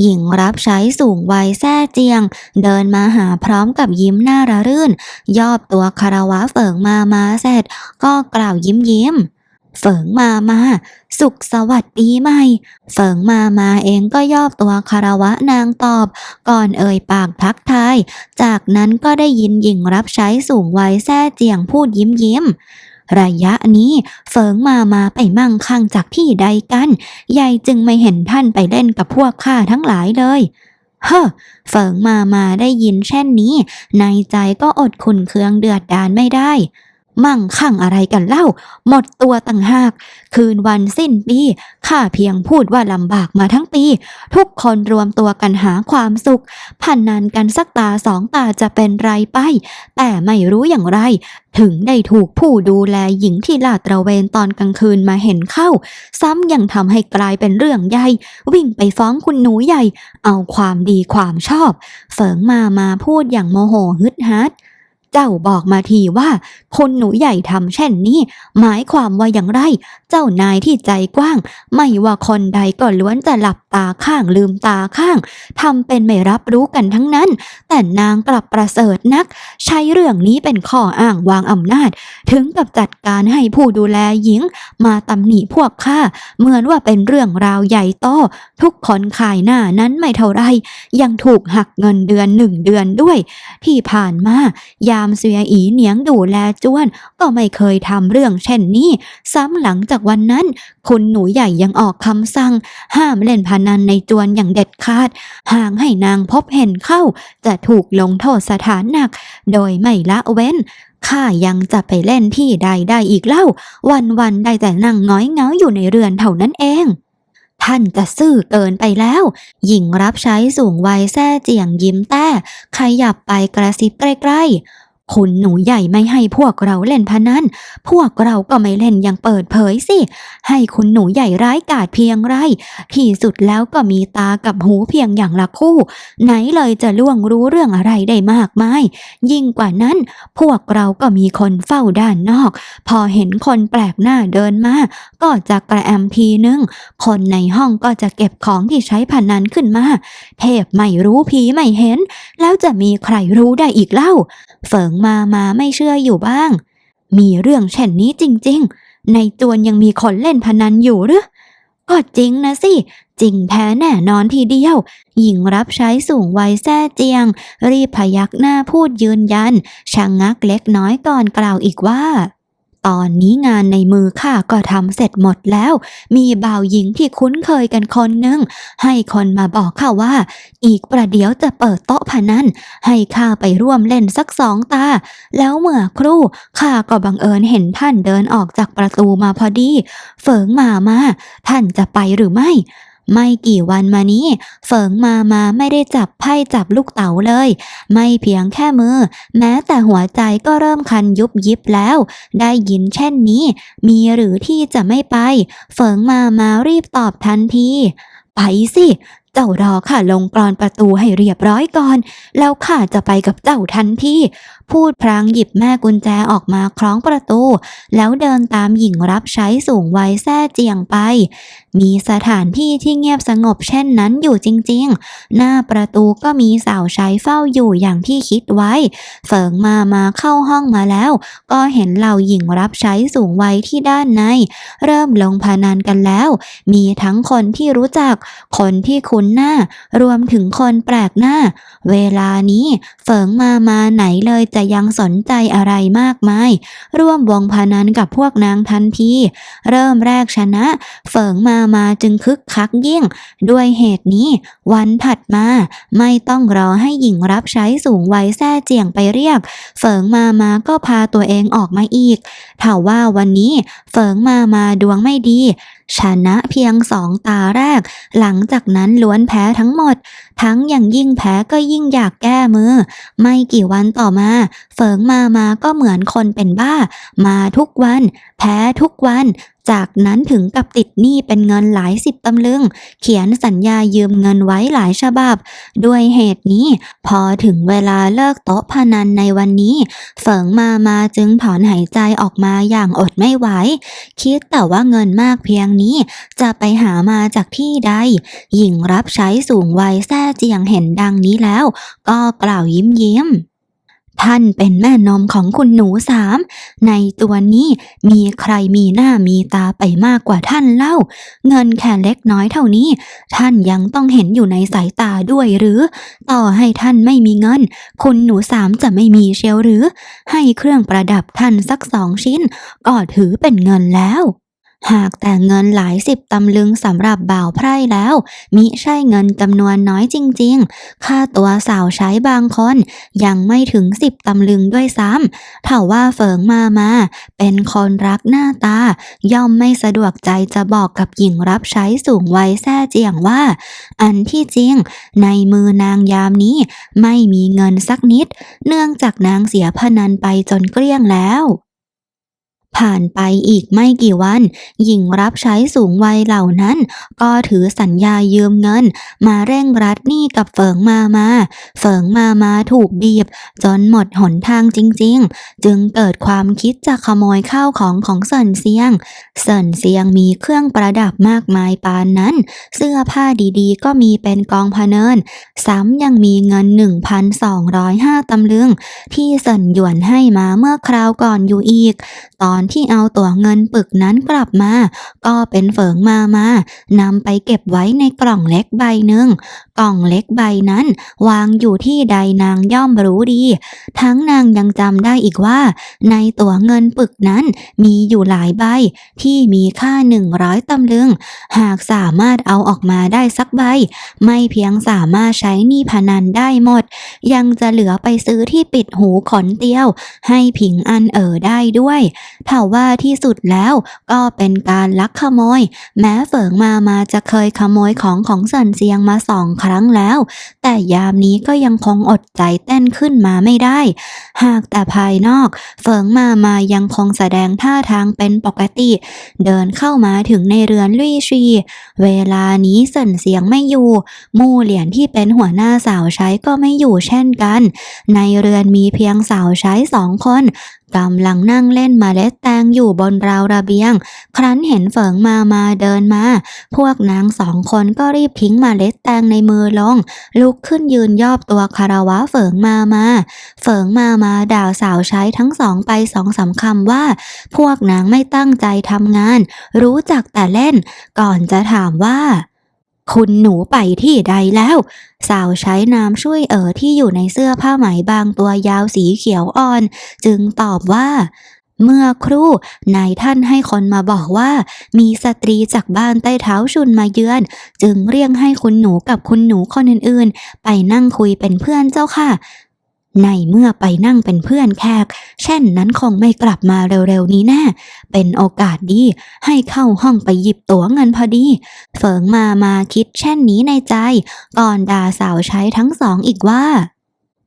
หญิงรับใช้สูงวัยแซ่เจียง เดินมาหาพร้อมกับยิ้มหน้าระรื่น ยอบตัวคารวะเฟิงมามาเสร็จ ก็กล่าวยิ้มยิ้มเฟิงมามา สุขสวัสดีใหม่เฟิงมามาเองก็ยอบตัวคารวะนางตอบ ก่อนเอ่ยปากทักทาย จากนั้นก็ได้ยินหญิงรับใช้สูงวัยแซ่เจียงพูดยิ้มยิ้ม ระยะนี้เฟิงมามาไปมั่งคั่งจากที่ใดกันยายจึงไม่เห็นท่านไปเล่นกับพวกข้าทั้งหลายเลยเฮ้อเฟิงมามาได้ยินเช่นนี้ ในใจก็อดขุนเคืองเดือดดานไม่ได้ มั่งคั่งอะไรกันเล่า หมดตัวต่างหาก คืนวันสิ้นปีข้าเพียงพูดว่าลำบากมาทั้งปี ทุกคนรวมตัวกันหาความสุขพันนันกันสักตาสองตาจะเป็นไรไป แต่ไม่รู้อย่างไร ถึงได้ถูกผู้ดูแลหญิงที่ลาดตระเวนตอนกลางคืนมาเห็นเข้า ซ้ำยังทำให้กลายเป็นเรื่องใหญ่ วิ่งไปฟ้องคุณหนูใหญ่ เอาความดีความชอบเฟิงมามาพูดอย่างโมโหฮึดฮัด เจ้าบอกมาทีว่าคนหนูใหญ่ทำเช่นนี้ หมายความว่าอย่างไร เจ้านายที่ใจกว้าง ไม่ว่าคนใดก็ล้วนจะหลับตาข้างลืมตาข้างทำเป็นไม่รับรู้กันทั้งนั้น แต่นางกลับประเสริฐนัก ใช้เรื่องนี้เป็นข้ออ้างวางอำนาจ ถึงกับจัดการให้ผู้ดูแลหญิง มาตำหนิพวกข้าเหมือนว่าเป็นเรื่องราวใหญ่โตทุกคนขายหน้านั้นไม่เท่าไรยังถูกหักเงินเดือนหนึ่งเดือนด้วย ที่ผ่านมายาามเสียอีเหนียงดูแลจวน ก็ไม่เคยทำเรื่องเช่นนี้ ซ้ำหลังจากวันนั้น คุณหนูใหญ่ยังออกคำสั่ง ห้ามเล่นพนันในจวนอย่างเด็ดขาด ห่างให้นางพบเห็นเข้า จะถูกลงโทษสถานหนัก โดยไม่ละเว้นข้ายังจะไปเล่นที่ใดได้อีกเล่า วันวันๆได้แต่นั่งง้อยเงาอยู่ในเรือนเท่านั้นเองท่านจะซื่อเกินไปแล้ว หญิงรับใช้สูงวัยแซ่เจียงยิ้มแต้ขยับไปกระซิบใกล้ๆ คุณหนูใหญ่ไม่ให้พวกเราเล่นพนัน พวกเราก็ไม่เล่นอย่างเปิดเผยสิ ให้คุณหนูใหญ่ร้ายกาจเพียงไร ที่สุดแล้วก็มีตากับหูเพียงอย่างละคู่ ไหนเลยจะล่วงรู้เรื่องอะไรได้มากมาย ยิ่งกว่านั้น พวกเราก็มีคนเฝ้าด้านนอก พอเห็นคนแปลกหน้าเดินมา ก็จะกระแอมทีนึง คนในห้องก็จะเก็บของที่ใช้พนันขึ้นมา เทพไม่รู้ผีไม่เห็น แล้วจะมีใครรู้ได้อีกเล่าเฟิงมามาไม่เชื่ออยู่บ้าง มีเรื่องเช่นนี้จริง ๆ ในจวนยังมีคนเล่นพนันอยู่หรือก็จริงนะสิ จริงแท้แน่นอนทีเดียว หญิงรับใช้สูงวัยแซ่เจียง รีบพยักหน้าพูดยืนยันชะงงักเล็กน้อยก่อนกล่าวอีกว่า ตอนนี้งานในมือข้าก็ทำเสร็จหมดแล้ว มีบ่าวหญิงที่คุ้นเคยกันคนหนึ่งให้คนมาบอกข้าว่า อีกประเดี๋ยวจะเปิดโต๊ะพนันให้ข้าไปร่วมเล่นสักสองตา แล้วเมื่อครู่ข้าก็บังเอิญเห็นท่านเดินออกจากประตูมาพอดีเฟิงมามา ท่านจะไปหรือไม่ ไม่กี่วันมานี้ เฟิงมามาไม่ได้จับไพ่จับลูกเต๋าเลย ไม่เพียงแค่มือ แม้แต่หัวใจก็เริ่มคันยุบยิบแล้ว ได้ยินเช่นนี้ มีหรือที่จะไม่ไป เฟิงมามารีบตอบทันที ไปสิเจ้ารอข้าลงกรอนประตูให้เรียบร้อยก่อน แล้วข้าจะไปกับเจ้าทันที พูดพลางหยิบแม่กุญแจออกมาคล้องประตู แล้วเดินตามหญิงรับใช้สูงวัยแซ่เจียงไป มีสถานที่ที่เงียบสงบเช่นนั้นอยู่จริงๆ หน้าประตูก็มีสาวใช้เฝ้าอยู่อย่างที่คิดไว้ เฟิงมามาเข้าห้องมาแล้ว ก็เห็นเหล่าหญิงรับใช้สูงวัยที่ด้านใน เริ่มลงพนันกันแล้ว มีทั้งคนที่รู้จัก คนที่คุ้นหน้า รวมถึงคนแปลกหน้า เวลานี้เฟิงมามาไหนเลยจะยังสนใจอะไรมากมาย ร่วมวงพานันกับพวกนางทันที เริ่มแรกชนะเฟิงมามาจึงคึกคักยิ่ง ด้วยเหตุนี้วันถัดมาไม่ต้องรอให้หญิงรับใช้สูงวัยแซ่เจียงไปเรียกเฟิงมามาก็พาตัวเองออกมาอีกถ้าว่าวันนี้เฟิงมามาดวงไม่ดี ชนะเพียงสองตาแรก หลังจากนั้นล้วนแพ้ทั้งหมด ทั้งอย่างยิ่งแพ้ก็ยิ่งอยากแก้มือ ไม่กี่วันต่อมาเฟิงมามาก็เหมือนคนเป็นบ้า มาทุกวัน แพ้ทุกวัน จากนั้นถึงกับติดหนี้เป็นเงินหลายสิบตำลึง เขียนสัญญายืมเงินไว้หลายฉบับ ด้วยเหตุนี้ พอถึงเวลาเลิกโต๊ะพนันในวันนี้เฟิงมามาจึงถอนหายใจออกมาอย่างอดไม่ไหว คิดแต่ว่าเงินมากเพียงนี้ จะไปหามาจากที่ใด หญิงรับใช้สูงวัยแท้เจียงเห็นดังนี้แล้ว ก็กล่าวยิ้มยิ้ม ท่านเป็นแม่นมของคุณหนูสาม ในตัวนี้มีใครมีหน้ามีตาไปมากกว่าท่านเล่า เงินแค่เล็กน้อยเท่านี้ ท่านยังต้องเห็นอยู่ในสายตาด้วยหรือ ต่อให้ท่านไม่มีเงิน คุณหนูสามจะไม่มีเชียวหรือ ให้เครื่องประดับท่านสักสองชิ้น ก็ถือเป็นเงินแล้ว หากแต่เงินหลายสิบตำลึงสำหรับบ่าวไพร่แล้ว มิใช่เงินจำนวนน้อยจริงๆ ค่าตัวสาวใช้บางคน ยังไม่ถึงสิบตำลึงด้วยซ้ำถ้าว่าเฟิงมามา เป็นคนรักหน้าตา ย่อมไม่สะดวกใจจะบอกกับหญิงรับใช้สูงวัยแท้เจียงว่า อันที่จริง ในมือนางยามนี้ ไม่มีเงินสักนิด เนื่องจากนางเสียพนันไปจนเกลี้ยงแล้ว ผ่านไปอีกไม่กี่วัน หญิงรับใช้สูงวัยเหล่านั้น ก็ถือสัญญายืมเงิน มาเร่งรัดหนี้กับเฟิงมามาเฟิงมามาถูกบีบ จนหมดหนทางจริง ๆ จึงเกิดความคิดจะขโมยข้าวของของเซินเซียง เซินเซียงมีเครื่องประดับมากมายปานนั้น เสื้อผ้าดีๆ ก็มีเป็นกองพะเนิน ซ้ำยังมีเงิน 1,205ตำลึง ที่เซินหยวนให้มาเมื่อคราวก่อนอยู่อีก ตอนที่เอาตั๋วเงินปึกนั้นกลับมา ก็เป็นเฟิงมามานำไปเก็บไว้ในกล่องเล็กใบหนึ่ง กล่องเล็กใบนั้น วางอยู่ที่ใดนางย่อมรู้ดี ทั้งนางยังจำได้อีกว่า ในตั๋วเงินปึกนั้นมีอยู่หลายใบที่มีค่าหนึ่งร้อยตำลึง หากสามารถเอาออกมาได้สักใบ ไม่เพียงสามารถใช้หนี้พนันได้หมด ยังจะเหลือไปซื้อที่ปิดหูขนเตียว ให้ผิงอันเอ๋อได้ด้วยถ้าว่าที่สุดแล้วก็เป็นการลักขโมย แม้เฟิงมามาจะเคยขโมยของของเซินเซียงมาสองครั้งแล้ว แต่ยามนี้ก็ยังคงอดใจเต้นขึ้นมาไม่ได้ หากแต่ภายนอกเฟิงมามายังคงแสดงท่าทางเป็นปกติ เดินเข้ามาถึงในเรือนลุยชีเวลานี้เซินเสียงไม่อยู่มู่เหรียญที่เป็นหัวหน้าสาวใช้ก็ไม่อยู่เช่นกัน ในเรือนมีเพียงสาวใช้สองคน กำลังนั่งเล่นมาเล็ดแตงอยู่บนราวระเบียง ครั้นเห็นเฟิงมามาเดินมา พวกนางสองคนก็รีบทิ้งมาเล็ดแตงในมือลง ลุกขึ้นยืนยอบตัวคารวะเฟิงมามาเฟิงมามาด่าสาวใช้ทั้งสองไปสองสาคำว่า พวกนางไม่ตั้งใจทำงาน รู้จักแต่เล่น ก่อนจะถามว่า คุณหนูไปที่ใดแล้ว สาวใช้น้ำช่วยเอ๋อที่อยู่ในเสื้อผ้าไหมบางตัวยาวสีเขียวอ่อน จึงตอบว่า เมื่อครู่นายท่านให้คนมาบอกว่า มีสตรีจากบ้านใต้เท้าชุนมาเยือน จึงเรียกให้คุณหนูกับคุณหนูคนอื่นๆ ไปนั่งคุยเป็นเพื่อนเจ้าค่ะ ในเมื่อไปนั่งเป็นเพื่อนแขก เช่นนั้นคงไม่กลับมาเร็วๆนี้แน่ เป็นโอกาสดีให้เข้าห้องไปหยิบตั๋วเงินพอดีเฟิงมามาคิดเช่นนี้ในใจ ก่อนด่าสาวใช้ทั้งสองอีกว่า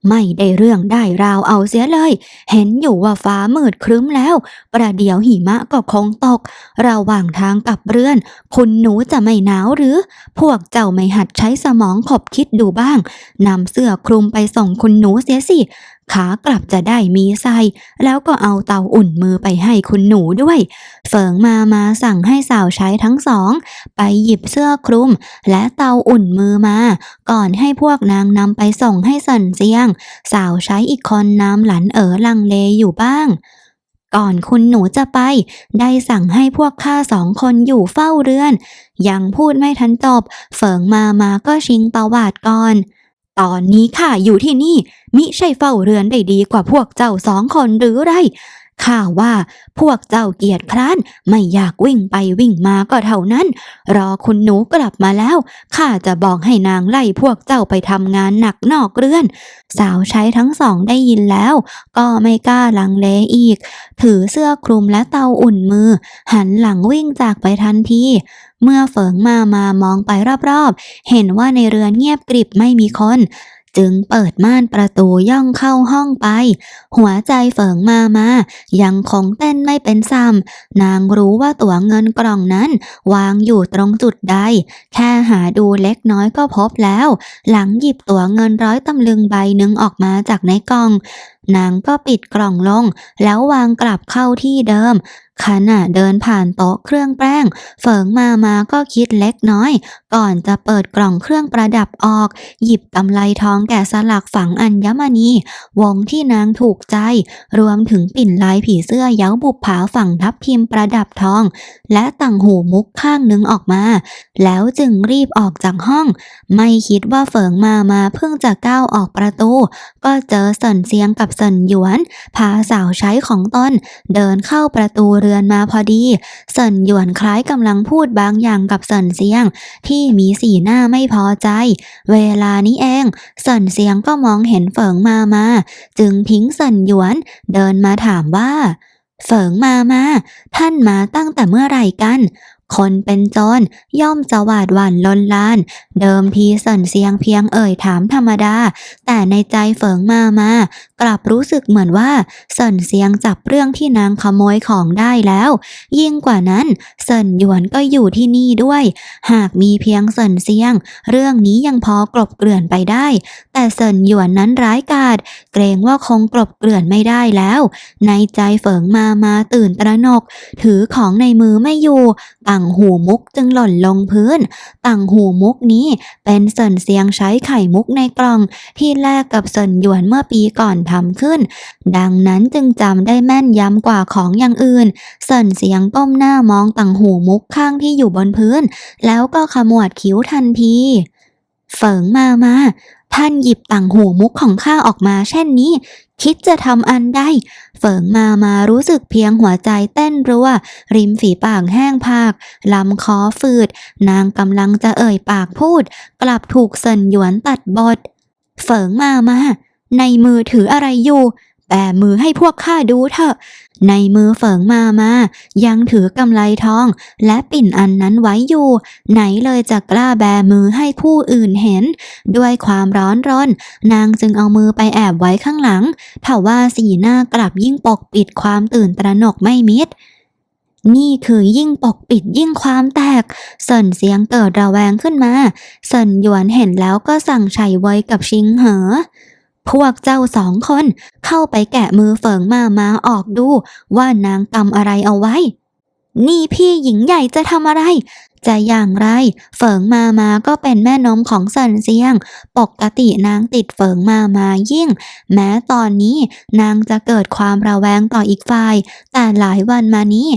ไม่ได้เรื่องได้ราวเอาเสียเลย เห็นอยู่ว่าฟ้ามืดครึ้มแล้ว ประเดี๋ยวหิมะก็คงตก ระหว่างทางกลับเรือน คุณหนูจะไม่หนาวหรือ พวกเจ้าไม่หัดใช้สมองขบคิดดูบ้างนำเสื้อคลุมไปส่งคุณหนูเสียสิ ขากลับจะได้มีใส่แล้วก็เอาเตาอุ่นมือไปให้คุณหนูด้วย เฟิงมามาสั่งให้สาวใช้ทั้งสอง ไปหยิบเสื้อคลุม และเตาอุ่นมือมา ก่อนให้พวกนางนำไปส่งให้สันเซียง สาวใช้อีกคนนำหลันเอ๋อลังเลอยู่บ้างก่อนคุณหนูจะไป ได้สั่งให้พวกข้าสองคนอยู่เฝ้าเรือน ยังพูดไม่ทันจบเฟิงมามาก็ชิงประวัติก่อน ตอนนี้ข้าอยู่ที่นี่ มิใช่เฝ้าเรือนได้ดีกว่าพวกเจ้าสองคนหรือไรข้าว่าพวกเจ้าเกียจคร้านไม่อยากวิ่งไปวิ่งมาก็เท่านั้น รอคุณหนูกลับมาแล้วข้าจะบอกให้นางไล่พวกเจ้าไปทำงานหนักนอกเรือน สาวใช้ทั้งสองได้ยินแล้ว ก็ไม่กล้าลังเลอีก ถือเสื้อคลุมและเตาอุ่นมือ หันหลังวิ่งจากไปทันที เมื่อเฝิงมามามองไปรอบๆ เห็นว่าในเรือนเงียบกริบไม่มีคน จึงเปิดม่านประตูย่องเข้าห้องไป หัวใจเฝิงมามา ยังคงเต้นไม่เป็นซ้ำนางรู้ว่าตั๋วเงินกล่องนั้น วางอยู่ตรงจุดใด แค่หาดูเล็กน้อยก็พบแล้ว หลังหยิบตั๋วเงินร้อยตำลึงใบหนึ่งออกมาจากในกล่อง นางก็ปิดกล่องลง แล้ววางกลับเข้าที่เดิม ขณะเดินผ่านโต๊ะเครื่องแป้ง เฟิงมามาก็คิดเล็กน้อย ก่อนจะเปิดกล่องเครื่องประดับออก หยิบกำไลทองแกะสลักฝังอัญมณี วงที่นางถูกใจ รวมถึงปิ่นลายผีเสื้อเย้าบุปผาฝั่งทับทิมประดับทอง และต่างหูมุกข้างหนึ่งออกมา แล้วจึงรีบออกจากห้อง ไม่คิดว่าเฟิงมามาเพิ่งจะก้าวออกประตู ก็เจอเซินเซียงกับเซินหยวน พาสาวใช้ของตนเดินเข้าประตูเรือนมาพอดี เซินหยวนคล้ายกำลังพูดบางอย่างกับเซินเซียง ที่มีสีหน้าไม่พอใจ เวลานี้เอง เซินเซียงก็มองเห็นเฟิงมามา จึงทิ้งเซินหยวน เดินมาถามว่าเฟิงมามา ท่านมาตั้งแต่เมื่อไหร่กัน คนเป็นโจรย่อมจะหวาดหวั่นลนลาน เดิมทีเสินเสียงเพียงเอ่ยถามธรรมดา แต่ในใจเฟิงมามากลับรู้สึกเหมือนว่าเสินเสียงจับเรื่องที่นางขโมยของได้แล้ว ยิ่งกว่านั้นเสินหยวนก็อยู่ที่นี่ด้วย หากมีเพียงเสินเสียง เรื่องนี้ยังพอกลบเกลื่อนไปได้ แต่เสินหยวนนั้นร้ายกาจเกรงว่าคงกลบเกลื่อนไม่ได้แล้ว ในใจเฟิงมามาตื่นตระหนก ถือของในมือไม่อยู่ต่างางหูมุกจึงหล่นลงพื้น ต่างหูมุกนี้เป็นเสินเสียงใช้ไข่มุกในกล่อง ที่แลกกับเสินหยวนเมื่อปีก่อนทำขึ้น ดังนั้นจึงจำได้แม่นยำกว่าของอย่างอื่นเสินเสียงก้มหน้ามองต่างหูมุกข้างที่อยู่บนพื้น แล้วก็ขมวดคิ้วทันทีเฝิงมามา ท่านหยิบต่างหูมุกของข้าออกมาเช่นนี้ คิดจะทำอันใดเฝิงมามารู้สึกเพียงหัวใจเต้นรัว ริมฝีปากแห้งผากลำคอฝืด นางกำลังจะเอ่ยปากพูด กลับถูกเซินหยวนตัดบทเฝิงมามา ในมือถืออะไรอยู่แบมือให้พวกข้าดูเถอะ ในมือเฝิงมามา ยังถือกำไลทอง และปิ่นอันนั้นไว้อยู่ ไหนเลยจะกล้าแบมือให้ผู้อื่นเห็น ด้วยความร้อนรน นางจึงเอามือไปแอบไว้ข้างหลังทว่าสีหน้ากลับยิ่งปกปิดความตื่นตระหนกไม่มิดนี่คือยิ่งปกปิดยิ่งความแตก เสินเสียงเกิดระแวงขึ้นมา เสินหยวนเห็นแล้วก็สั่งไฉไว้กับชิงเหอ พวกเจ้าสองคนเข้าไปแกะมือเฟิงมามาออกดูว่านางกำอะไรเอาไว้ นี่พี่หญิงใหญ่จะทำอะไร จะอย่างไรเฟิงมามาก็เป็นแม่นมของเซินเซียง ปกตินางติดเฟิงมามายิ่ง แม้ตอนนี้นางจะเกิดความระแวงต่ออีกฝ่าย แต่หลายวันมานี้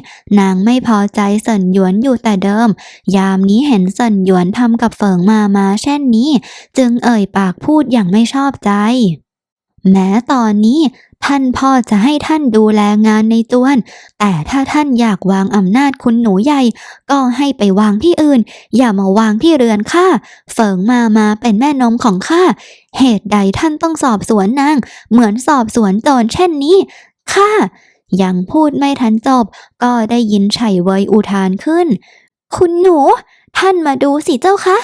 นางไม่พอใจเซินหยวนอยู่แต่เดิม ยามนี้เห็นเซินหยวนทำกับเฟิงมามาเช่นนี้ จึงเอ่ยปากพูดอย่างไม่ชอบใจ แม้ตอนนี้ท่านพ่อจะให้ท่านดูแลงานในจวน แต่ถ้าท่านอยากวางอำนาจคุณหนูใหญ่ ก็ให้ไปวางที่อื่น อย่ามาวางที่เรือนข้าเฟิงมามาเป็นแม่นมของข้าเหตุใดท่านต้องสอบสวนนาง เหมือนสอบสวนโจรเช่นนี้ข้ายังพูดไม่ทันจบ ก็ได้ยินไฉเวยอุทานขึ้น คุณหนู ท่านมาดูสิเจ้าคะ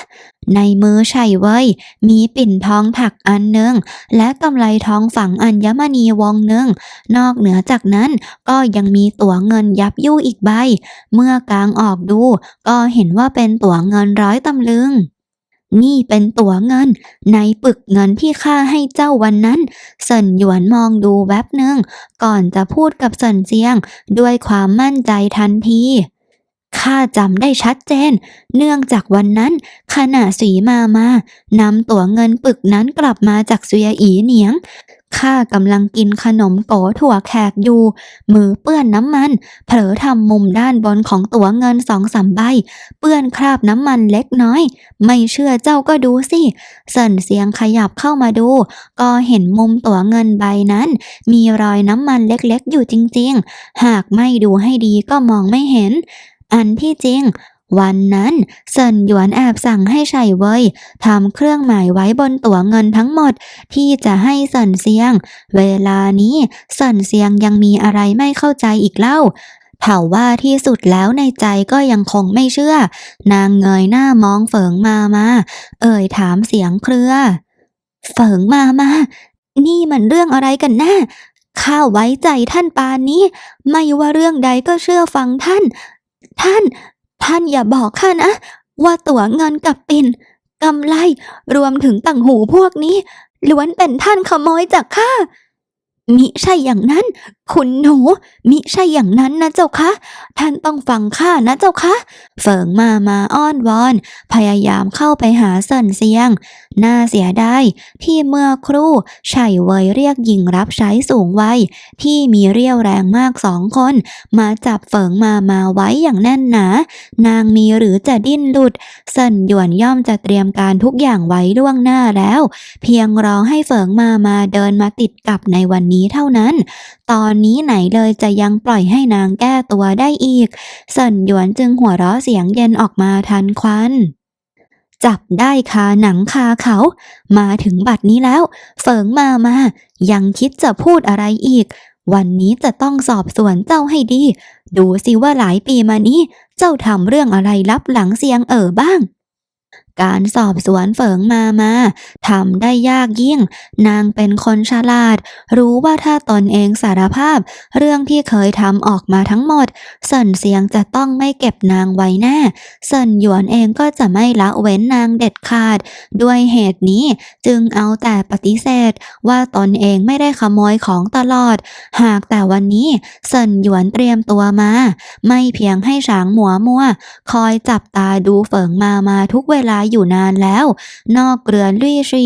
ในมือไฉเว้ย มีปิ่นทองถักอันหนึ่ง และกำไลทองฝังอัญมณีวงหนึ่ง นอกเหนือจากนั้นก็ยังมีตั๋วเงินยับยู่อีกใบ เมื่อกางออกดู ก็เห็นว่าเป็นตั๋วเงินร้อยตำลึงนี่เป็นตั๋วเงิน ในปึกเงินที่ข้าให้เจ้าวันนั้น เซินหยวนมองดูแวบหนึ่ง ก่อนจะพูดกับเซินเจียง ด้วยความมั่นใจทันที ข้าจำได้ชัดเจน เนื่องจากวันนั้น ขณะสีมามานำตั๋วเงินปึกนั้นกลับมาจากเสวียอีเหนียงข้ากำลังกินขนมโกถั่วแขกอยู่ มือเปื้อนน้ำมัน เผลอทำมุมด้านบนของตั๋วเงินสองสามใบ เปื้อนคราบน้ำมันเล็กน้อย ไม่เชื่อเจ้าก็ดูสิเสินเสียงขยับเข้ามาดู ก็เห็นมุมตั๋วเงินใบนั้น มีรอยน้ำมันเล็กๆอยู่จริงๆ หากไม่ดูให้ดีก็มองไม่เห็น อันที่จริง วันนั้นเซินหยวนแอบสั่งให้ไฉเว่ยทำเครื่องหมายไว้บนตั๋วเงินทั้งหมดที่จะให้เซินเซียง เวลานี้เซินเซียงยังมีอะไรไม่เข้าใจอีกเล่าเถาว่าที่สุดแล้วในใจก็ยังคงไม่เชื่อ นางเงยหน้ามองเฟิงมามา เอ่ยถามเสียงเครือเฟิงมามา นี่มันเรื่องอะไรกันแน่ข้าไว้ใจท่านปานนี้ ไม่ว่าเรื่องใดก็เชื่อฟังท่าน ท่าน ท่านอย่าบอกข้านะ ว่าตั๋วเงินกับปิ่นกำไรรวมถึงต่างหูพวกนี้ล้วนเป็นท่านขโมยจากข้ามิใช่อย่างนั้น คุณหนูมิใช่อย่างนั้นนะเจ้าคะ ท่านต้องฟังข้านะเจ้าคะ เฟิงมามาอ้อนวอน พยายามเข้าไปหาเซินเซียง น่าเสียดายที่เมื่อครู่ไฉเวยเรียกหญิงรับใช้สูงวัยที่มีเรี่ยวแรงมากสองคน มาจับเฟิงมามาไว้อย่างแน่นหนา นางมีหรือจะดิ้นหลุดเซินหยวนย่อมจะเตรียมการทุกอย่างไว้ล่วงหน้าแล้ว เพียงรอให้เฟิงมามาเดินมาติดกับในวันนี้เท่านั้น ตอนนี้ไหนเลยจะยังปล่อยให้นางแก้ตัวได้อีก เซินหยวนจึงหัวเราะเสียงเย็นออกมาทันควันจับได้คาหนังคาเขา มาถึงบัดนี้แล้ว เฟิงมามา ยังคิดจะพูดอะไรอีก วันนี้จะต้องสอบสวนเจ้าให้ดี ดูสิว่าหลายปีมานี้ เจ้าทำเรื่องอะไรลับหลังเสียงเอ่อบ้างการสอบสวนเฟิงมามาทำได้ยากยิ่ง นางเป็นคนฉลาด รู้ว่าถ้าตนเองสารภาพ เรื่องที่เคยทำออกมาทั้งหมดเซินเสียงจะต้องไม่เก็บนางไว้แน่เซินหยวนเองก็จะไม่ละเว้นนางเด็ดขาด ด้วยเหตุนี้จึงเอาแต่ปฏิเสธ ว่าตนเองไม่ได้ขโมยของตลอด หากแต่วันนี้เซินหยวนเตรียมตัวมา ไม่เพียงให้ฉางหมัวมัว คอยจับตาดูเฟิงมามาทุกเวลาอยู่นานแล้ว นอกเรือนลี่ชี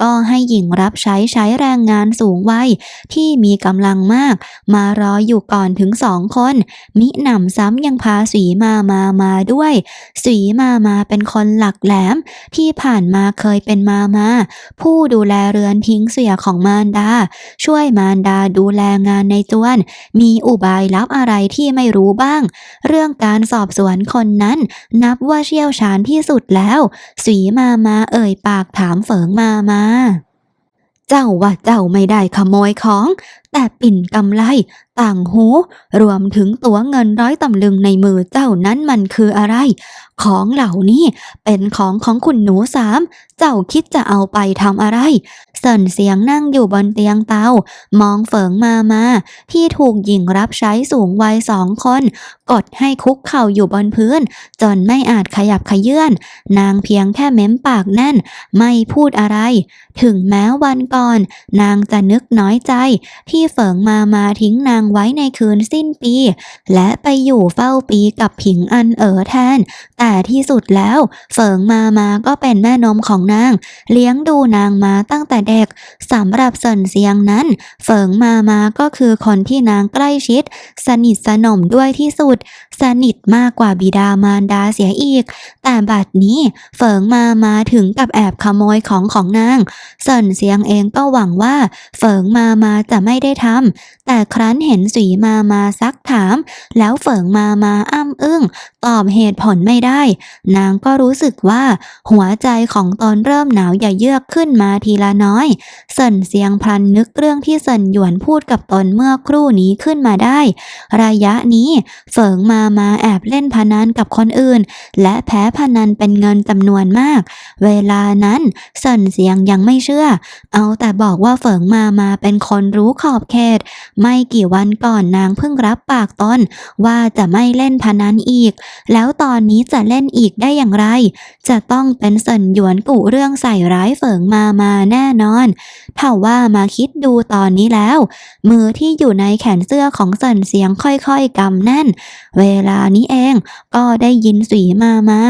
ก็ให้หญิงรับใช้ใช้แรงงานสูงวัยที่มีกำลังมาก มารออยู่ก่อนถึงสองคน มิหนำซ้ำยังพาสีมามามาด้วย สีมามาเป็นคนหลักแหลม ที่ผ่านมาเคยเป็นมามา ผู้ดูแลเรือนทิ้งเสียของมารดา ช่วยมารดาดูแลงานในจวน มีอุบายลับอะไรที่ไม่รู้บ้าง เรื่องการสอบสวนคนนั้นนับว่าเชี่ยวชาญที่สุดแล้วสีมามาเอ่ยปากถามเฟิงมามา เจ้าว่าเจ้าไม่ได้ขโมยของ แต่ปิ่นกำไลต่างหู รวมถึงตัวเงินร้อยตำลึงในมือเจ้านั้นมันคืออะไร ของเหล่านี้เป็นของของคุณหนูสาม เจ้าคิดจะเอาไปทำอะไรเซินเสียงนั่งอยู่บนเตียงเตา มองเฟิงมามา ที่ถูกหญิงรับใช้สูงวัยสองคน กดให้คุกเข่าอยู่บนพื้น จนไม่อาจขยับขยื่น นางเพียงแค่เม้มปากแน่น ไม่พูดอะไร ถึงแม้วันก่อน นางจะนึกน้อยใจที่เฟิงมามาทิ้งนางไว้ในคืนสิ้นปี และไปอยู่เฝ้าปีกับผิงอันเอ๋อแทน แต่ที่สุดแล้วเฟิงมามาก็เป็นแม่นมของนาง เลี้ยงดูนางมาตั้งแต่เด็กสำหรับเซินเซียงนั้นเฟิงมามาก็คือคนที่นางใกล้ชิด สนิทสนมด้วยที่สุด สนิทมากกว่าบิดามารดาเสียอีก แต่บัดนี้เฟิงมามาถึงกับแอบขโมยของของนางเซินเซียงเองก็หวังว่าเฟิงมามาจะไม่ได้ทำแต่ครั้นเห็นสีมามาซักถาม แล้วเฟิงมามาอ้ำอึ้ง ตอบเหตุผลไม่ได้ นางก็รู้สึกว่า หัวใจของตนเริ่มหนาวอย่าเยือกขึ้นมาทีละน้อยเซินเสียงพลันนึกเรื่องที่เซินหยวนพูดกับตนเมื่อครู่นี้ขึ้นมาได้ ระยะนี้เฟิงมามาแอบเล่นพนันกับคนอื่น และแพ้พนันเป็นเงินจำนวนมาก เวลานั้นเซินเสียงยังไม่เชื่อ เอาแต่บอกว่าเฟิงมามาเป็นคนรู้ขอบเขต ไม่กี่วันก่อนนางเพิ่งรับปากตนว่าจะไม่เล่นพนันอีก แล้วตอนนี้จะเล่นอีกได้อย่างไร จะต้องเป็นเซินหยวนกุเรื่องใส่ร้ายเฟิงมามาแน่นอนถ้าว่ามาคิดดูตอนนี้แล้ว มือที่อยู่ในแขนเสื้อของเซินเสียงค่อยๆกำแน่น เวลานี้เองก็ได้ยินสีมามา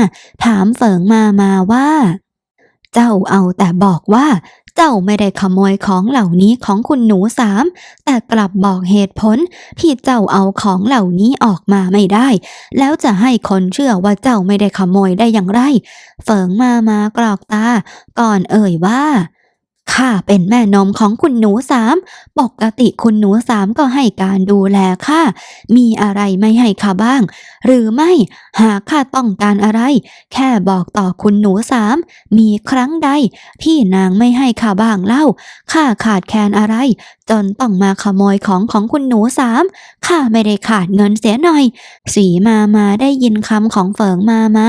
ถามเฟิงมามาว่า เจ้าเอาแต่บอกว่า เจ้าไม่ได้ขโมยของเหล่านี้ของคุณหนูสาม แต่กลับบอกเหตุผลที่เจ้าเอาของเหล่านี้ออกมาไม่ได้ แล้วจะให้คนเชื่อว่าเจ้าไม่ได้ขโมยได้อย่างไรเฟิงมามากรอกตา ก่อนเอ่ยว่า ข้าเป็นแม่นมของคุณหนูสาม ปกติคุณหนูสามก็ให้การดูแลข้า มีอะไรไม่ให้ข้าบ้าง หรือไม่ หากข้าต้องการอะไร แค่บอกต่อคุณหนูสาม มีครั้งใด ที่นางไม่ให้ข้าบ้างเล่า ข้าขาดแคลนอะไร จนต้องมาขโมยของของคุณหนูสาม ข้าไม่ได้ขาดเงินเสียหน่อย สีมามาได้ยินคำของเฟิงมามา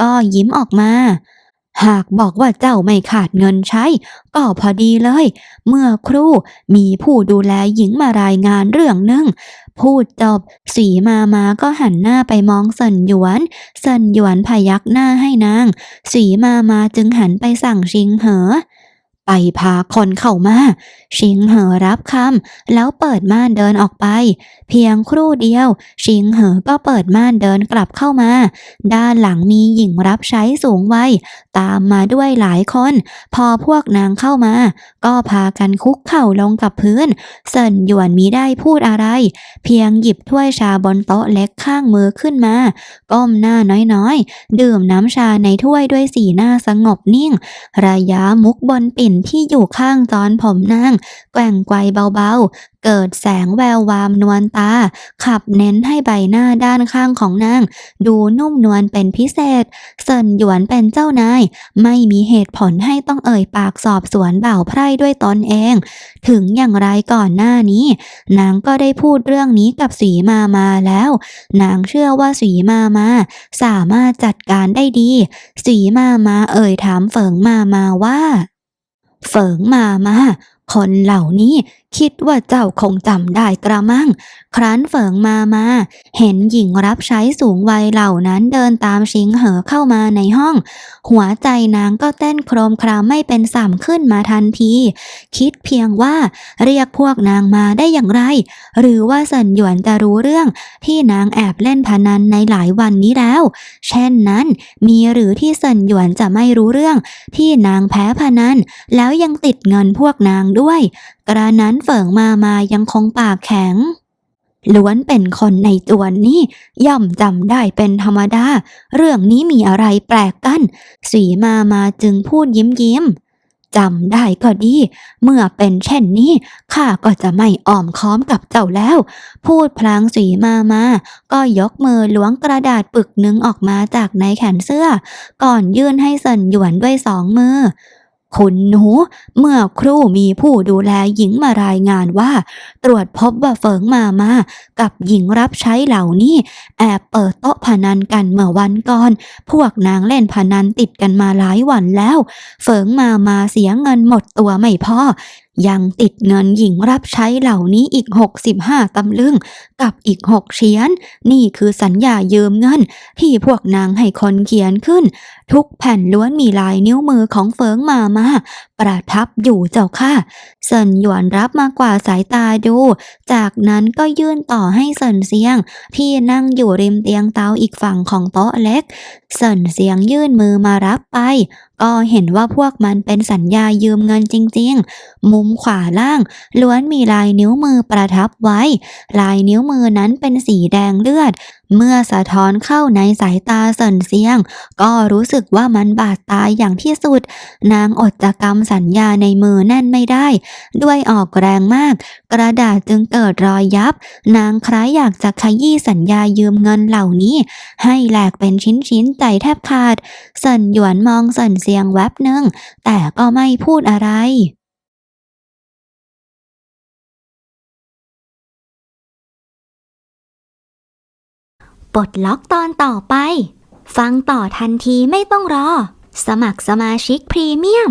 ก็ยิ้มออกมา หากบอกว่าเจ้าไม่ขาดเงินใช้ ก็พอดีเลย เมื่อครู่มีผู้ดูแลหญิงมารายงานเรื่องหนึ่ง พูดจบ สีมามาก็หันหน้าไปมองเซินหยวน เซินหยวนพยักหน้าให้นาง สีมามาจึงหันไปสั่งชิงเหอ ไปพาคนเข้ามา ชิงเหอรับคำแล้วเปิดม่านเดินออกไป เพียงครู่เดียว ชิงเหอก็เปิดม่านเดินกลับเข้ามา ด้านหลังมีหญิงรับใช้สูงวัยตามมาด้วยหลายคน พอพวกนางเข้ามา ก็พากันคุกเข่าลงกับพื้น เซินหยวนมิได้พูดอะไร เพียงหยิบถ้วยชาบนโต๊ะเล็กข้างมือขึ้นมา ก้มหน้าน้อยๆ ดื่มน้ำชาในถ้วยด้วยสีหน้าสงบนิ่ง ระยะมุกบนปิ่นที่อยู่ข้างจอนผมนางแกว่งไกวเบาๆ เกิดแสงแวววามนวลตา ขับเน้นให้ใบหน้าด้านข้างของนาง ดูนุ่มนวลเป็นพิเศษ เซินหยวนเป็นเจ้านาย ไม่มีเหตุผลให้ต้องเอ่ยปากสอบสวนบ่าวไพร่ด้วยตนเอง ถึงอย่างไรก่อนหน้านี้ นางก็ได้พูดเรื่องนี้กับสีมามาแล้ว นางเชื่อว่าสีมามาสามารถจัดการได้ดี สีมามาเอ่ยถามเฟิงมามาว่า เฟิงมามา คนเหล่านี้คิดว่าเจ้าคงจำได้กระมัง ครั้นเฟิงมามา เห็นหญิงรับใช้สูงวัยเหล่านั้นเดินตามชิงเหอเข้ามาในห้อง หัวใจนางก็เต้นโครมครามไม่เป็นสามขึ้นมาทันที คิดเพียงว่าเรียกพวกนางมาได้อย่างไร หรือว่าเซินหยวนจะรู้เรื่องที่นางแอบเล่นพนันในหลายวันนี้แล้ว เช่นนั้น มีหรือที่เซินหยวนจะไม่รู้เรื่อง ที่นางแพ้พนันแล้วยังติดเงินพวกนางด้วยกระนั้นเฟิงมามายังคงปากแข็ง ล้วนเป็นคนในจวนนี้ย่อมจำได้เป็นธรรมดา เรื่องนี้มีอะไรแปลกกัน สีมามาจึงพูดยิ้มยิ้มจำได้ก็ดี เมื่อเป็นเช่นนี้ข้าก็จะไม่อ้อมค้อมกับเจ้าแล้ว พูดพลางสีมามา ก็ยกมือล้วงกระดาษปึกหนึ่งออกมาจากในแขนเสื้อ ก่อนยื่นให้เซินหยวนด้วยสองมือ คุณหนู เมื่อครู่มีผู้ดูแลหญิงมารายงานว่า ตรวจพบว่าเฟิงมามา กับหญิงรับใช้เหล่านี้ แอบเปิดโต๊ะพนันกันเมื่อวันก่อน พวกนางเล่นพนันติดกันมาหลายวันแล้ว เฟิงมามาเสียเงินหมดตัวไม่พอ ยังติดเงินหญิงรับใช้เหล่านี้อีก 65 ตำลึง กับอีก 6 เชียน นี่คือสัญญายืมเงิน ที่พวกนางให้คนเขียนขึ้น ทุกแผ่นล้วนมีลายนิ้วมือของเฟิงมามา ประทับอยู่เจ้าค่ะเซินหยวนรับมากว่าสายตาดู จากนั้นก็ยื่นต่อให้เซินเซียง ที่นั่งอยู่ริมเตียงเตาอีกฝั่งของโต๊ะเล็กเซินเสียงยื่นมือมารับไป ก็เห็นว่าพวกมันเป็นสัญญายืมเงินจริง ๆ มุมขวาล่าง ล้วนมีลายนิ้วมือประทับไว้ ลายนิ้วมือนั้นเป็นสีแดงเลือด เมื่อสะท้อนเข้าในสายตาเซินเซียง ก็รู้สึกว่ามันบาดตาอย่างที่สุด นางอดจะกำสัญญาในมือแน่นไม่ได้ ด้วยออกแรงมาก กระดาษจึงเกิดรอยยับ นางคล้ายอยากจะขยี้สัญญายืมเงินเหล่านี้ ให้แหลกเป็นชิ้นๆใจแทบขาดเซินหยวนมองเซินเซียงแวบหนึ่งแต่ก็ไม่พูดอะไรปลดล็อกตอนต่อไป ฟังต่อทันทีไม่ต้องรอ สมัครสมาชิกพรีเมียม